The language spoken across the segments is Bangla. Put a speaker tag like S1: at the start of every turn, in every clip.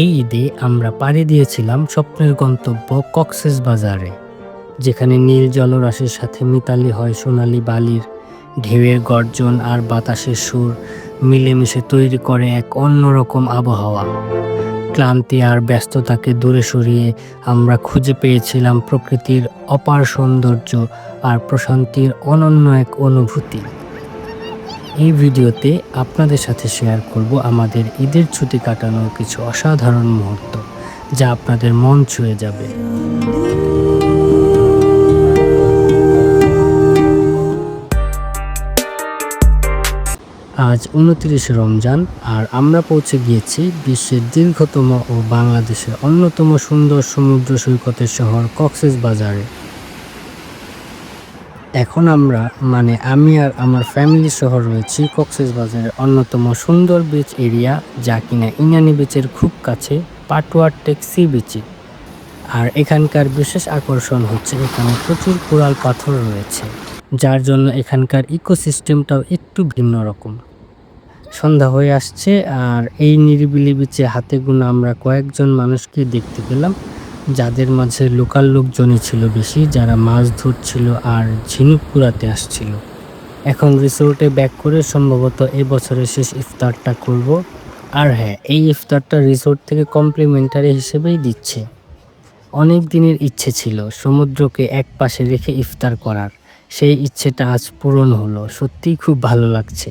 S1: এই ঈদে আমরা পাড়ি দিয়েছিলাম স্বপ্নের গন্তব্য কক্সেস বাজারে, যেখানে নীল জলরাশির সাথে মিতালি হয় সোনালি বালির, ঢেউয়ের গর্জন আর বাতাসের সুর মিলেমিশে তৈরি করে এক অন্যরকম আবহাওয়া। ক্লান্তি আর ব্যস্ততাকে দূরে সরিয়ে আমরা খুঁজে পেয়েছিলাম প্রকৃতির অপার সৌন্দর্য আর প্রশান্তির অনন্য এক অনুভূতি। এই ভিডিওতে আপনাদের সাথে শেয়ার করব আমাদের ঈদের ছুটি কাটানোর কিছু অসাধারণ মুহূর্ত, যা আপনাদের মন ছুঁয়ে যাবে। আজ উনত্রিশে রমজান, আর আমরা পৌঁছে গিয়েছি বিশ্বের দীর্ঘতম ও বাংলাদেশের অন্যতম সুন্দর সমুদ্র সৈকতের শহর কক্সেস বাজারে। এখন আমরা মানে আমি আর আমার ফ্যামিলি সহ রয়েছি কক্সেস বাজারের অন্যতম সুন্দর বিচ এরিয়া যা কিনা ইনানি বিচের খুব কাছে পাটুয়ার টেক সি বিচে আর এখানকার বিশেষ আকর্ষণ হচ্ছে এখানে প্রচুর কোরাল পাথর রয়েছে, যার জন্য এখানকার ইকোসিস্টেমটাও একটু ভিন্ন রকম। সন্ধ্যা হয়ে আসছে আর এই নিরিবিলি বিচে হাতে গুনে আমরা কয়েকজন মানুষকে দেখতে পেলাম। যাদের মাঝে লোকাল লোকজনই ছিল বেশি, যারা মাছ ধরছিল আর ঝিনুক কুড়াতে আসছিল। এখন রিসোর্টে ব্যাক করে সম্ভবত এই বছরের শেষ ইফতারটা করব। আর হ্যাঁ এই ইফতারটা রিসোর্ট থেকে কমপ্লিমেন্টারি হিসেবেই দিচ্ছে। অনেক দিনের ইচ্ছে ছিল সমুদ্রকে এক পাশে রেখে ইফতার করার। সেই ইচ্ছেটা আজ পূরণ হলো। সত্যিই খুব ভালো লাগছে।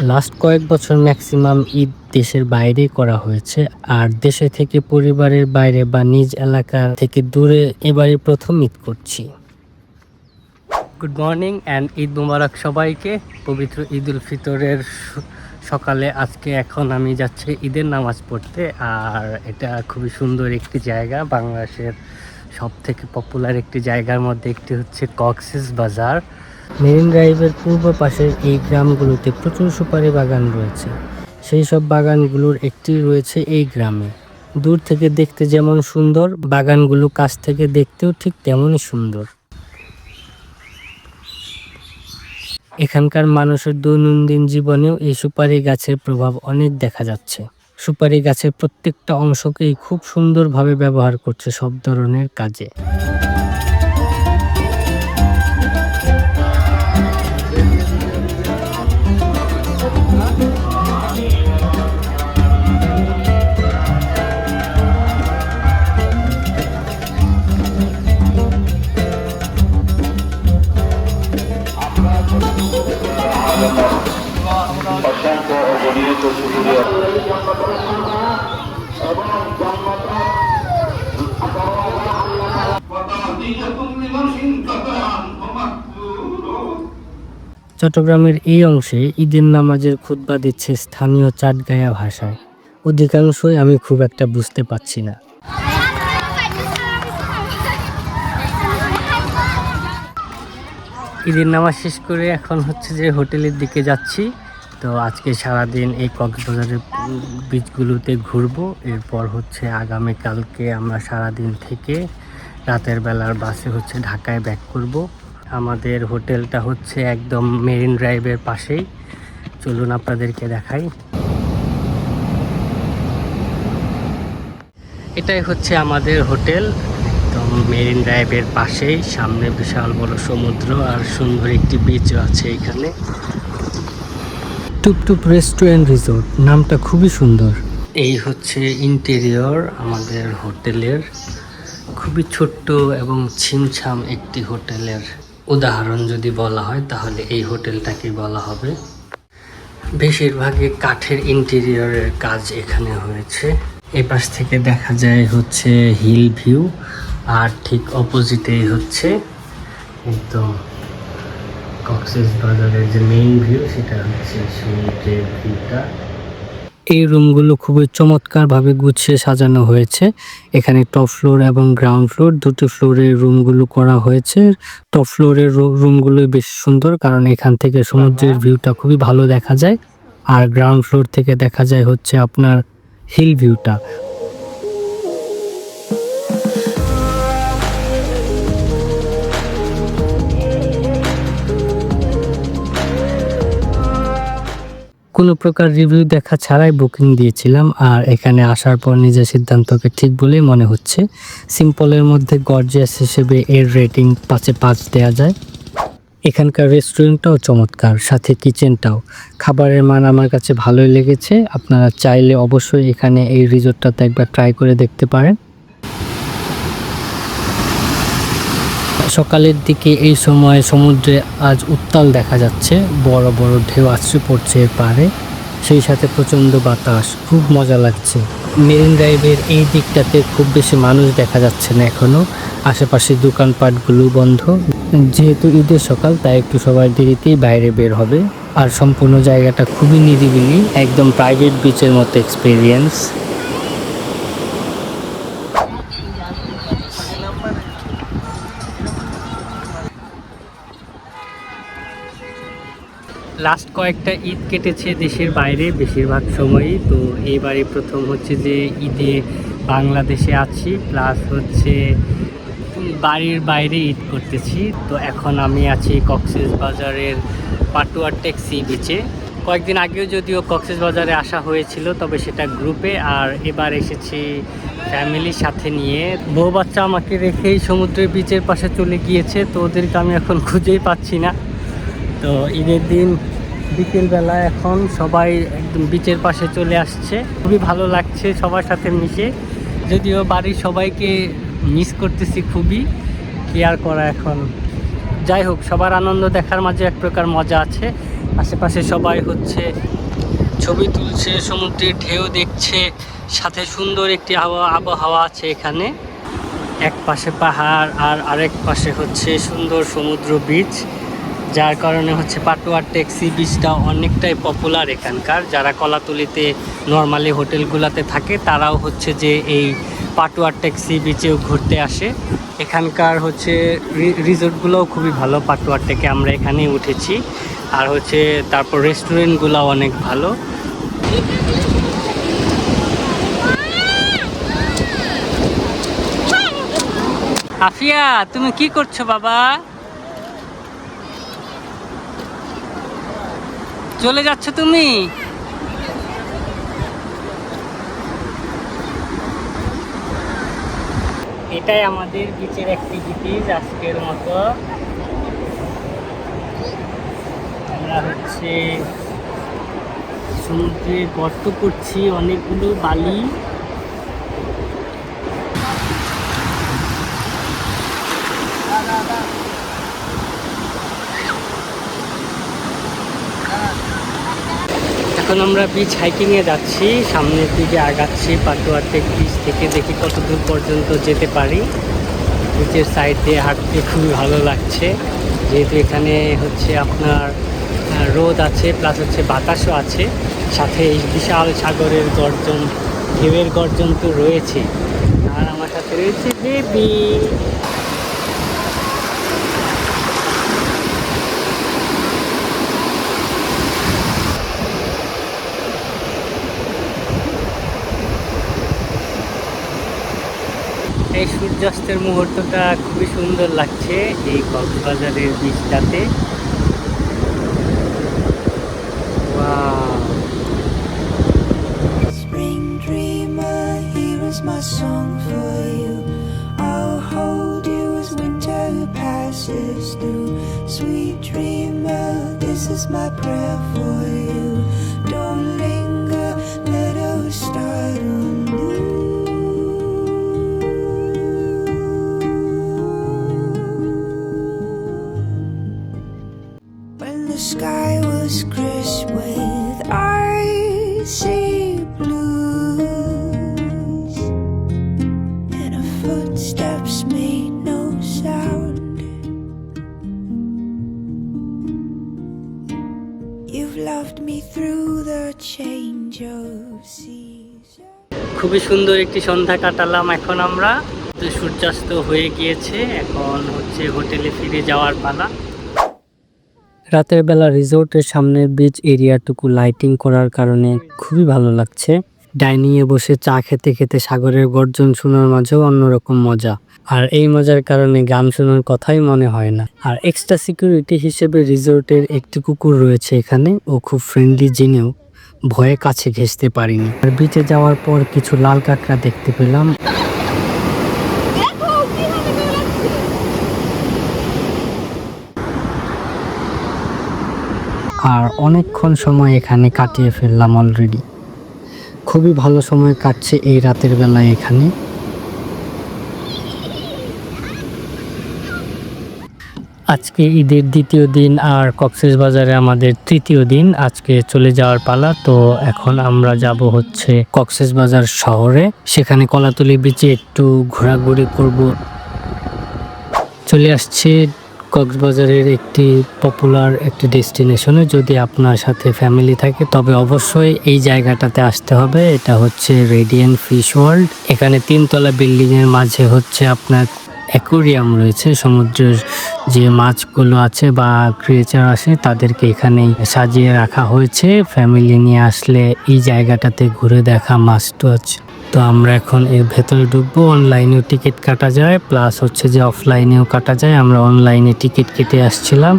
S1: লাস্ট কয়েক বছর ম্যাক্সিমাম ঈদ দেশের বাইরে করা হয়েছে। আর দেশে থেকে পরিবারের বাইরে বা নিজ এলাকা থেকে দূরে এবারে প্রথম ঈদ করছি। Good morning and Eid Mubarak সবাইকে। পবিত্র ঈদ উল ফিতরের সকালে আজকে এখন আমি যাচ্ছি ঈদের নামাজ পড়তে। আর এটা খুবই সুন্দর একটি জায়গা। বাংলাদেশের সব থেকে পপুলার একটি জায়গার মধ্যে একটি হচ্ছে কক্সেস বাজার মেরিন ড্রাইভের পূর্ব পাশের এই গ্রামগুলোতে প্রচুর সুপারি বাগান রয়েছে। সেই সব বাগানগুলোর একটি রয়েছে এই গ্রামে। দূর থেকে দেখতে যেমন সুন্দর, বাগানগুলো কাছ থেকে দেখতেও ঠিক তেমনই সুন্দর। এখানকার মানুষের দৈনন্দিন জীবনেও এই সুপারি গাছের প্রভাব অনেক দেখা যাচ্ছে। সুপারি গাছের প্রত্যেকটা অংশকেই খুব সুন্দরভাবে ব্যবহার করছে সব ধরনের কাজে। চট্টগ্রামের এই অংশে ঈদের নামাজের খুতবা দিচ্ছে স্থানীয় চাটগায়া ভাষায়। অধিকাংশই আমি খুব একটা বুঝতে পারছি না। ঈদের নামাজ শেষ করে এখন হচ্ছে যে হোটেলের দিকে যাচ্ছি। তো আজকে সারাদিন এই কক্সবাজারের উম, বিচগুলোতে ঘুরবো। এরপর হচ্ছে আগামীকালকে আমরা সারাদিন থেকে রাতের বেলার বাসে হচ্ছে ঢাকায় ব্যাক করব। আমাদের হোটেলটা হচ্ছে একদম মেরিন ড্রাইভের পাশেই। চলুন আপনাদেরকে দেখাই। এটাই হচ্ছে আমাদের হোটেল, একদম মেরিন ড্রাইভের পাশেই। সামনে বিশাল বড় সমুদ্র আর সুন্দর একটি বিচও আছে এখানে। টুপটুপ রেস্টুরেন্ট রিসোর্ট নামটা খুবই সুন্দর। এই হচ্ছে ইন্টেরিয়র আমাদের হোটেলের। খুবই ছোট্ট এবং ছিমছাম একটি হোটেলের। উদাহরণ যদি বলা হয়, তাহলে এই হোটেলটাকে বলা হবে। বেশিরভাগই কাঠের ইন্টেরিয়রের কাজ এখানে হয়েছে। এই পাশ থেকে দেখা যায় হচ্ছে হিল ভিউ, আর ঠিক অপোজিটেই হচ্ছে একদম কক্সেস বাজারের যে মেইন ভিউ, সেটা হচ্ছে সমুদ্রের ভিউটা। এই রুমগুলো খুবই চমৎকারভাবে গুছিয়ে সাজানো হয়েছে। এখানে টপ ফ্লোর এবং গ্রাউন্ড ফ্লোর দুটো ফ্লোরের রুমগুলো করা হয়েছে। টপ ফ্লোরের রুমগুলো বেশ সুন্দর কারণ এখান থেকে সমুদ্রের ভিউটা খুবই ভালো দেখা যায়। আর গ্রাউন্ড ফ্লোর থেকে দেখা যায় হচ্ছে আপনার হিল ভিউটা কোনো প্রকার রিভিউ দেখা ছাড়াই বুকিং দিয়েছিলাম, আর এখানে আসার পর নিজের সিদ্ধান্তকে ঠিক বলেই মনে হচ্ছে। সিম্পলের মধ্যে গর্জিয়াস হিসেবে এর রেটিং পাঁচে পাঁচ দেওয়া যায়। এখানকার রেস্টুরেন্টটাও চমৎকার, সাথে কিচেনটাও খাবারের মান আমার কাছে ভালোই লেগেছে, আপনারা চাইলে অবশ্যই এখানে এই রিসোর্টটাতে একবার ট্রাই করে দেখতে পারেন। সকালের দিকে এই সময় সমুদ্রে আজ উত্তাল দেখা যাচ্ছে। বড় বড় ঢেউ আছড়ে পড়ছে পারে সেই সাথে প্রচণ্ড বাতাস, খুব মজা লাগছে। মেরিন ড্রাইভের এই দিকটাতে খুব বেশি মানুষ দেখা যাচ্ছে না এখনও। আশেপাশে দোকানপাটগুলো বন্ধ। যেহেতু ঈদের সকাল, তাই একটু সবাই দেরিতেই বাইরে বের হবে। আর সম্পূর্ণ জায়গাটা খুবই নিরিবিলি, একদম প্রাইভেট বিচের মতো এক্সপিরিয়েন্স লাস্ট কয়েকটা ঈদ কেটেছে দেশের বাইরে বেশিরভাগ সময়ই। তো এবারে প্রথম হচ্ছে যে ঈদে বাংলাদেশে আছি প্লাস হচ্ছে বাড়ির বাইরে ঈদ করতেছি। তো এখন আমি আছি কক্সেস বাজারের পাটুয়ার ট্যাক্সি বিচে। কয়েকদিন আগেও যদিও কক্সেস বাজারে আসা হয়েছিল, তবে সেটা গ্রুপে, আর এবার এসেছি ফ্যামিলির সাথে নিয়ে। বউ বাচ্চা আমাকে রেখেই সমুদ্রের বিচের পাশে চলে গিয়েছে, তো ওদেরকে আমি এখন খুঁজেই পাচ্ছি না। তো ঈদের দিন বিকেলবেলা এখন সবাই একদম বিচের পাশে চলে আসছে। খুবই ভালো লাগছে সবার সাথে মিশে। যদিও বাড়ির সবাইকে মিস করতেছি খুবই। কেয়ার করা এখন? যাই হোক, সবার আনন্দ দেখার মাঝে এক প্রকার মজা আছে। আশেপাশে সবাই হচ্ছে ছবি তুলছে, সমুদ্রের ঢেউ দেখছে, সাথে সুন্দর একটি আবহাওয়া আবহাওয়া আছে এখানে। এক পাশে পাহাড় আর আরেক পাশে হচ্ছে সুন্দর সমুদ্র বিচ যার কারণে হচ্ছে পাটুয়ার ট্যাক্সি বিচটা অনেকটাই পপুলার এখানকার। যারা কলাতলিতে নর্মালি হোটেলগুলোতে থাকে, তারাও হচ্ছে যে এই পাটুয়ার ট্যাক্সি বিচেও ঘুরতে আসে। এখানকার হচ্ছে রিসোর্টগুলোও খুবই ভালো, পাটুয়ার থেকে আমরা এখানেই উঠেছি। আর হচ্ছে তারপর রেস্টুরেন্টগুলো অনেক ভালো। আফিয়া, তুমি কি করছ বাবা? চলে যাচ্ছ তুমি? এটাই আমাদের বিচের অ্যাক্টিভিটিস আজকের মতো। আমরা হচ্ছে সমুদ্রে গর্ত করছি, অনেকগুলো বালি। এখন আমরা বিচ হাইকিংয়ে যাচ্ছি। সামনের দিকে আগাচ্ছি পাটুয়াটেক বিচ থেকে। দেখি কত দূর পর্যন্ত যেতে পারি। বিচের সাইড দিয়ে হাঁটতে খুবই ভালো লাগছে। যেহেতু এখানে হচ্ছে আপনার রোদ আছে প্লাস হচ্ছে বাতাসও আছে। সাথে এই বিশাল সাগরের গর্জন, ঢেউয়ের গর্জন তো রয়েছে আর আমার সাথে রয়েছে বেবি সূর্যাস্তের মুহূর্তটা খুবই সুন্দর লাগছে এই কক্সবাজারের বিচটাতে Wow!
S2: Spring dreamer, here is my song for you. I'll hold you as winter passes through. Sweet dreamer, this is my prayer The sky was crisp with icy blues and our footsteps made no sound. You've loved me through the change of seasons.
S1: খুবই সুন্দর একটি সন্ধ্যা কাটালাম এখন আমরা সূর্যাস্ত হয়ে গিয়েছে এখন হচ্ছে হোটেলে ফিরে যাওয়ার পালা রাতের বেলা রিসোর্টের সামনের বিচ এরিয়াটুকু লাইটিং করার কারণে খুবই ভালো লাগছে। ডাইনিংয়ে বসে চা খেতে খেতে সাগরের গর্জন শোনার মাঝেও অন্যরকম মজা। আর এই মজার কারণে গান শোনার কথাই মনে হয় না। আর এক্সট্রা সিকিউরিটি হিসেবে রিসোর্টের একটি কুকুর রয়েছে এখানে, ও খুব ফ্রেন্ডলি জেনেও ভয়ে কাছে ঘেঁষতে পারিনি। আর বিচে যাওয়ার পর কিছু লাল কাঁকড়া দেখতে পেলাম। আর অনেকক্ষণ সময় এখানে কাটিয়ে ফেললাম অলরেডি খুবই ভালো সময় কাটছে এই রাতের বেলায় এখানে। আজকে ঈদের দ্বিতীয় দিন আর কক্সেস বাজারে আমাদের তৃতীয় দিন, আজকে চলে যাওয়ার পালা। তো এখন আমরা যাব হচ্ছে কক্সেস বাজার শহরে। সেখানে কলাতলি বিচে একটু ঘোরাঘুরি করব। চলে আসছে কক্সবাজারের একটি পপুলার একটি ডেস্টিনেশনে যদি আপনার সাথে ফ্যামিলি থাকে, তবে অবশ্যই এই জায়গাটাতে আসতে হবে। এটা হচ্ছে রেডিয়েন্ট ফিশ ওয়ার্ল্ড এখানে তিনতলা বিল্ডিং এর মাঝে হচ্ছে আপনার অ্যাকোরিয়াম রয়েছে। সমুদ্রের যে মাছগুলো আছে বা ক্রিয়েচার আছে তাদেরকে এখানে সাজিয়ে রাখা হয়েছে। ফ্যামিলি নিয়ে আসলে এই জায়গাটাতে ঘুরে দেখা মাস্ট আছে তো আমরা এখন এর ভেতরে ঢুকবো অনলাইনেও টিকিট কাটা যায় প্লাস হচ্ছে যে অফলাইনেও কাটা যায়। আমরা অনলাইনে টিকিট কেটে আসছিলাম।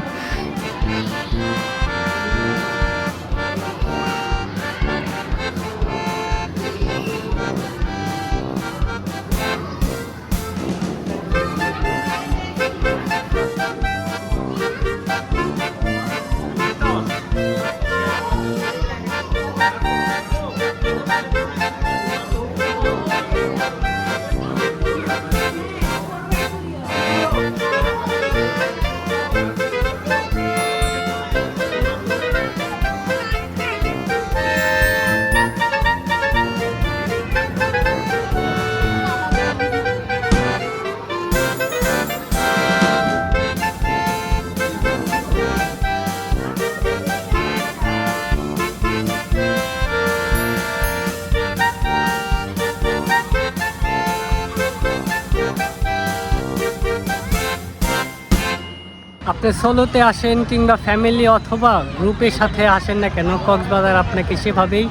S1: আপনি সোলোতে আসেন কিংবা ফ্যামিলি অথবা গ্রুপের সাথে আসেন না কেন, কক্সবাজার আপনাকে সেভাবেই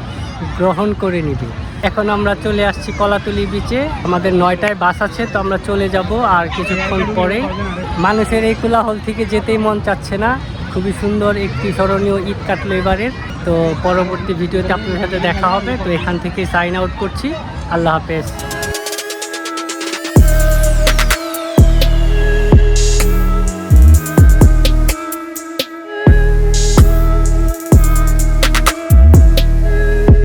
S1: গ্রহণ করে নিবে। এখন আমরা চলে আসছি কলাতলি বিচে আমাদের নয়টায় বাস আছে, তো আমরা চলে যাব আর কিছুক্ষণ পরে মানুষের এই কোলাহল থেকে যেতেই মন চাচ্ছে না। খুবই সুন্দর একটি স্মরণীয় ঈদ কাটলো এবারের। তো পরবর্তী ভিডিওতে আপনার সাথে দেখা হবে। তো এখান থেকে সাইন আউট করছি। আল্লাহ হাফেজ।